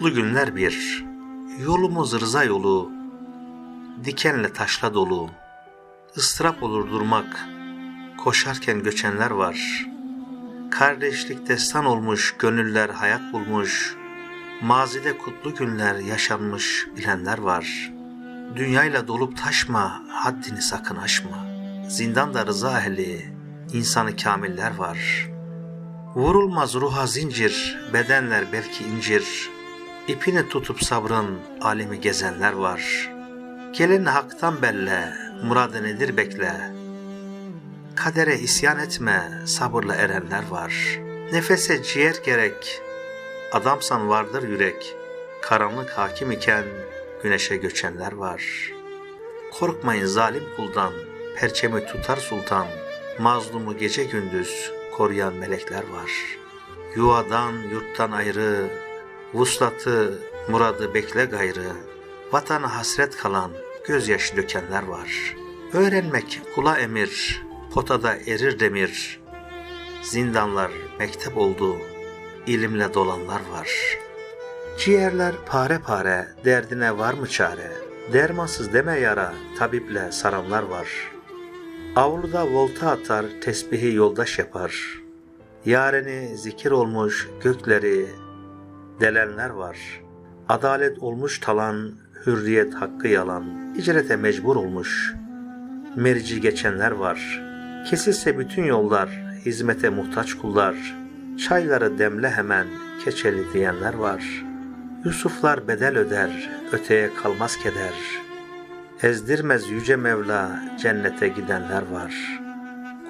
Kutlu günler bir, yolumuz rıza yolu, dikenle taşla dolu, ıstırap olur durmak, koşarken göçenler var. Kardeşlik destan olmuş, gönüller hayat bulmuş, mazide kutlu günler yaşanmış bilenler var. Dünyayla dolup taşma, haddini sakın aşma. Zindanda rıza ehli, insanı kamiller var.'' Vurulmaz ruha zincir, bedenler belki incir. İpini tutup sabrın alemi gezenler var. Geleni haktan belle, muradı nedir bekle. Kadere isyan etme, sabırla erenler var. Nefese ciğer gerek, adamsan vardır yürek. Karanlık hakim iken güneşe göçenler var. Korkmayın zalim kuldan, perçemi tutar sultan. Mazlumu gece gündüz koruyan melekler var. Yuvadan, yurttan ayrı, vuslatı, muradı bekle gayrı. Vatana hasret kalan, gözyaşı dökenler var. Öğrenmek kula emir, potada erir demir. Zindanlar mektep oldu, ilimle dolanlar var. Ciğerler pare pare, derdine var mı çare? Dermansız deme yara, tabiple saranlar var.'' Avluda volta atar, tesbihi yoldaş yapar. Yareni zikir olmuş gökleri delenler var. Adalet olmuş talan, hürriyet hakkı yalan. Hicrete mecbur olmuş. Merici geçenler var. Kesilse bütün yollar, hizmete muhtaç kullar. Çayları demle hemen, keçeli diyenler var. Yusuflar bedel öder, öteye kalmaz keder.'' Ezdirmez yüce Mevla cennete gidenler var.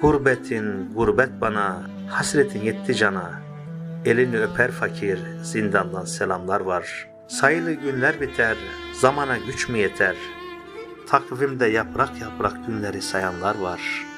Gurbetin gurbet bana, hasretin yetti cana. Elini öper fakir, zindandan selamlar var. Sayılı günler biter, zamana güç mü yeter? Takvimde yaprak yaprak günleri sayanlar var.''